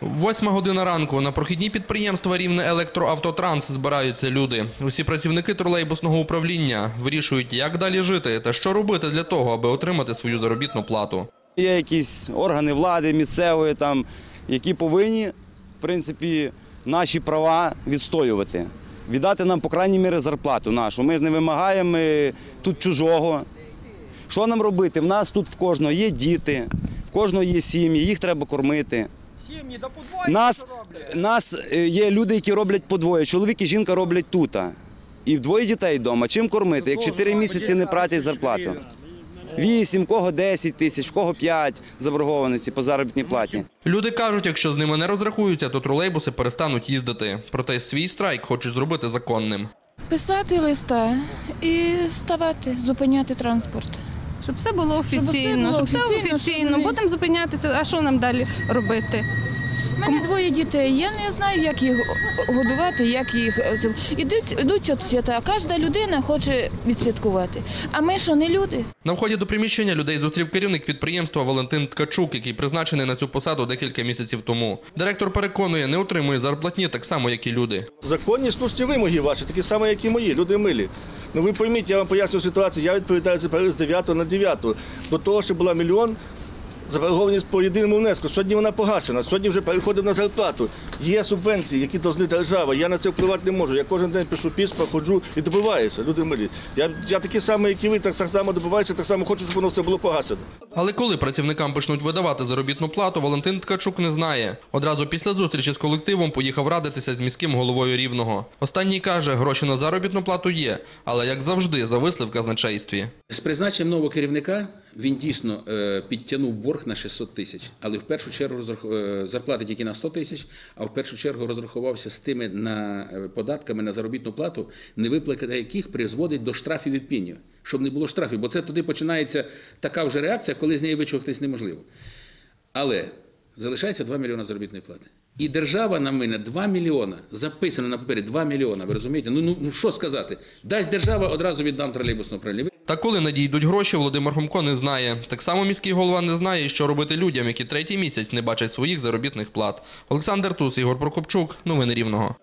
Восьма година ранку на прохідні підприємства Рівне Електроавтотранс збираються люди. Усі працівники тролейбусного управління вирішують, як далі жити та що робити для того, аби отримати свою заробітну плату. Є якісь органи влади місцевої, там, які повинні, в принципі, наші права відстоювати. Віддати нам, по крайній мірі, зарплату нашу. Ми ж не вимагаємо тут чужого. Що нам робити? В нас тут в кожного є діти, в кожного є сім'ї, їх треба кормити. Сім'ї, да подвоє Нас, що роблять. нас е, є люди, які роблять подвоє. Чоловік і жінка роблять тут. І вдвоє дітей вдома. Чим кормити? Як 4 місяці не платять зарплату. 8, кого 10 тисяч, в кого 5 заборгованості по заробітній платі. Люди кажуть, якщо з ними не розрахуються, то тролейбуси перестануть їздити. Проте свій страйк хочуть зробити законним. Писати листа і ставати, зупиняти транспорт. Щоб все було офіційно, щоб все офіційно, офіційно. щоб ми- Будемо зупинятися, а що нам далі робити? У мене двоє дітей. Я не знаю, як їх годувати, як їх е, ідуть, ідуть от свята. Кожна людина хоче відсвяткувати. А ми що, не люди? На вході до приміщення людей зустрів керівник підприємства Валентин Ткачук, який призначений на цю посаду декілька місяців тому. Директор переконує, не отримує зарплатні так само, як і люди. Законні слушні вимоги ваші, такі самі, як і мої, люди милі. Ну ви пойміть, я вам поясню ситуацію. Я відповідаю за переїзд з 9 на 9. До того, що була мільйон, заборгованість по єдиному внеску. Сьогодні вона погашена, сьогодні вже переходимо на зарплату. Є субвенції, які повинні держава. Я на це впливати не можу. Я кожен день пишу письма, ходжу і добиваюся. Люди милі. Я, я такий самий, як і ви, так само добиваюся, так само хочу, щоб воно все було погашено. Але коли працівникам почнуть видавати заробітну плату, Валентин Ткачук не знає. Одразу після зустрічі з колективом поїхав радитися з міським головою Рівного. Останній каже, гроші на заробітну плату є, але як завжди зависли в казначействі. З призначенням нового керівника він дійсно е, підтягнув борг на 600 тисяч, але в першу чергу е, зарплати тільки на 100 тисяч, а в першу чергу розрахувався з тими на е, податками на заробітну плату, невиплата яких призводить до штрафів і пенів, щоб не було штрафів, бо це тоді починається така вже реакція, коли з неї вичухатись неможливо. Але залишається 2 мільйони заробітної плати. І держава на мене 2 мільйона, записано на папері 2 мільйона, ви розумієте? Ну, ну, ну що сказати? Дасть держава, одразу віддам тролейбусне управління. Та коли надійдуть гроші, Володимир Гомко не знає. Так само міський голова не знає, що робити людям, які третій місяць не бачать своїх заробітних плат. Олександр Тус, Ігор Прокопчук. Новини Рівного.